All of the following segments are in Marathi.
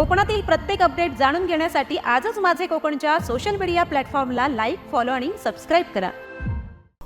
कोकणातील प्रत्येक अपडेट जाणून घेण्यासाठी आजच माझे कोकणच्या सोशल मीडिया प्लॅटफॉर्मला लाईक फॉलो आणि सबस्क्राईब करा.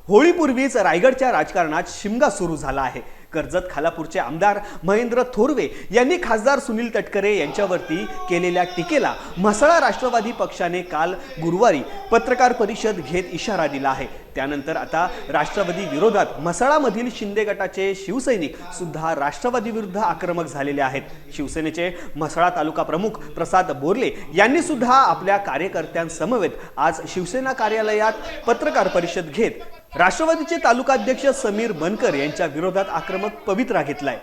होळीपूर्वीच रायगडच्या राजकारणात शिमगा सुरू झाला आहे. कर्जत खालापूरचे आमदार महेंद्र थोरवे यांनी खासदार सुनील तटकरे यांच्यावरती केलेल्या टीकेला म्हसळा राष्ट्रवादी पक्षाने काल गुरुवारी पत्रकार परिषद घेत इशारा दिला आहे. त्यानंतर आता राष्ट्रवादी विरोधात म्हसळामधील शिंदे गटाचे शिवसैनिक सुद्धा राष्ट्रवादी विरुद्ध आक्रमक झालेले आहेत. शिवसेनेचे म्हसळा तालुका प्रमुख प्रसाद बोरले यांनी सुद्धा आपल्या कार्यकर्त्यांसमवेत आज शिवसेना कार्यालयात पत्रकार परिषद घेत राष्ट्रवादीचे तालुकाध्यक्ष समीर बनकर यांच्या विरोधात आक्रमक पवित्रा घेतलाय.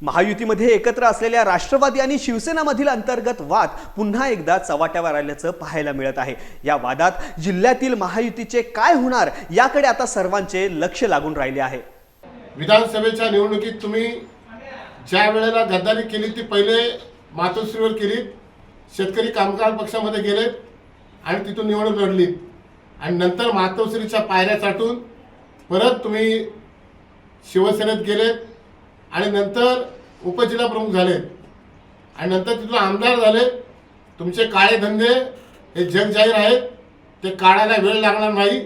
महायुतीमध्ये एकत्र असलेल्या राष्ट्रवादी आणि शिवसेनामधील अंतर्गत वाद पुन्हा एकदा चव्हाट्यावर आल्याचं पाहायला मिळत आहे. या वादात जिल्ह्यातील महायुतीचे काय होणार याकडे आता सर्वांचे लक्ष लागून राहिले आहे. विधानसभेच्या निवडणुकीत तुम्ही ज्या वेळेला गद्दारी केली ती पहिले मातोश्रीवर केली शेतकरी कामगार पक्षामध्ये गेले आणि तिथून निवडणूक लढली आणि नंतर मातोश्रीच्या पायऱ्या चाटून परत तुम्ही शिवसेनेत गेलेत आणि नंतर उपजिल्हा प्रमुख झालेत आणि नंतर तिथून आमदार झाले. तुमचे काळे धंदे हे जग जाहीर आहेत ते काढायला वेळ लागणार नाही.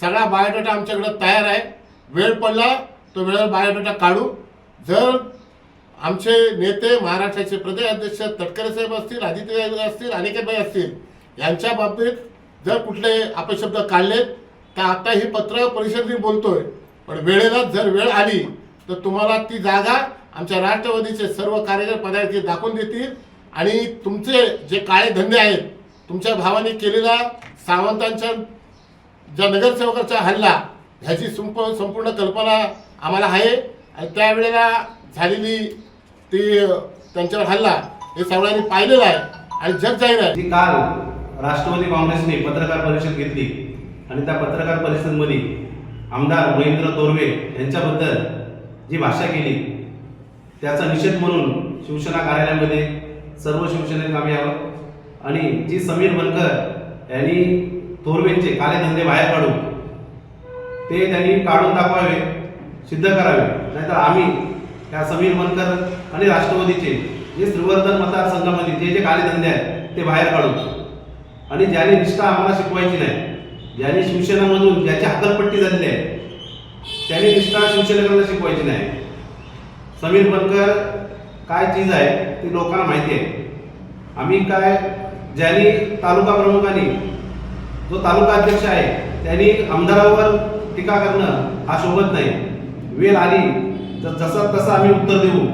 सगळा बायोडेटा आमच्याकडे तयार आहे. वेळ पडला तो वेळेवर बायोडेटा काढू. जर आमचे नेते महाराष्ट्राचे प्रदेश अध्यक्ष तटकरे साहेब असतील आदित्य असतील अनिकेतभाई असतील यांच्या बाबतीत जर कुठले अपशब्द काढलेत तर आता हे पत्र परिषदेने बोलतोय. पण वेळेला जर वेळ आली तर तुम्हाला ती जागा आमच्या राष्ट्रवादीचे सर्व कार्यकर्ते पदाधिकारी दाखवून देतील. आणि तुमचे जे काळे धंदे आहेत तुमच्या भावाने केलेला सावंतांच्या ज्या नगरसेवकाचा हल्ला ह्याची संप संपूर्ण कल्पना आम्हाला आहे. आणि त्यावेळेला झालेली ती त्यांच्यावर हल्ला हे सगळ्यांनी पाहिलेलं आहे. आणि जग जाहीर आहे. काल राष्ट्रवादी काँग्रेसने पत्रकार परिषद घेतली आणि त्या पत्रकार परिषदेमध्ये आमदार महेंद्र तोरवे यांच्याबद्दल जी भाषा केली त्याचा निषेध म्हणून शिवसेना कार्यालयामध्ये सर्व शिवसेनेने आम्ही आहोत आणि जी समीर बनकर यांनी तोरवेंचे काळे धंदे बाहेर काढून ते त्यांनी काढून दाखवावे सिद्ध करावे. नाहीतर आम्ही त्या समीर बनकर आणि राष्ट्रवादीचे जे श्रीवर्धन मतदारसंघामध्ये जे जे काळे धंदे आहेत ते बाहेर काढू आणि ज्याने निष्ठा आम्हाला शिकवायची नाही ज्याने शिवसेनामधून ज्याची हातलपट्टी झालेली आहे त्याने निष्ठा शिवसेनेकरांना शिकवायची नाही. समीर बनकर काय चीज आहे ती लोकांना माहिती आहे. आम्ही काय ज्यांनी तालुका प्रमुखांनी जो तालुका अध्यक्ष आहे त्यांनी आमदारावर टीका करणं हा शोभत नाही. वेळ आली तर जसं तसं आम्ही उत्तर देऊ.